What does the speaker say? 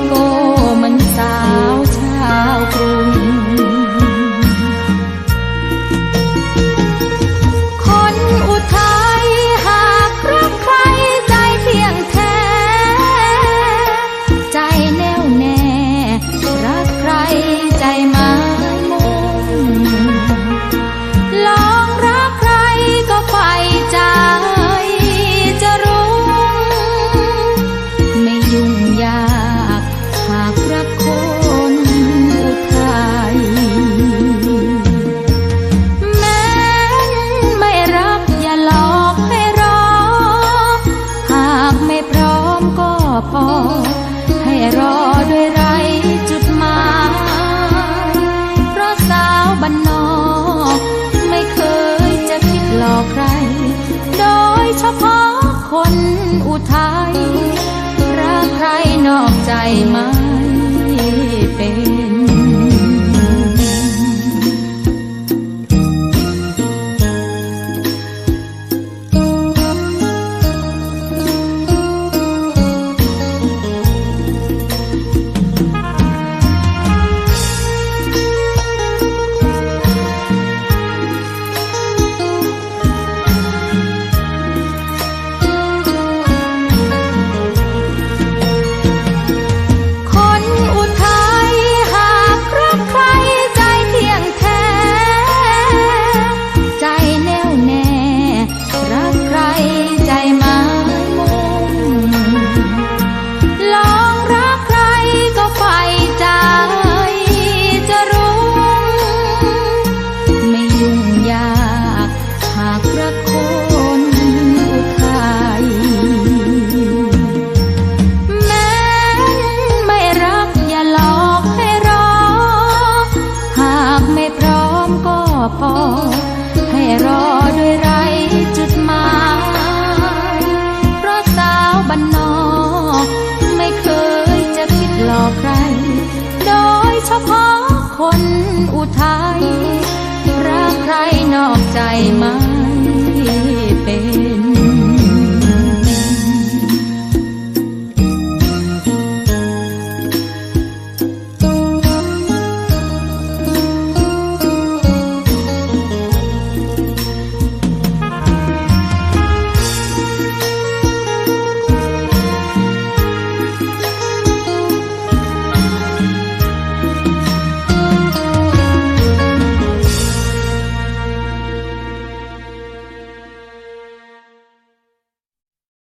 mágico. ทยรักใครนอกใจไม่เป็น พาะคนอุทัยรักใครนอกใจมา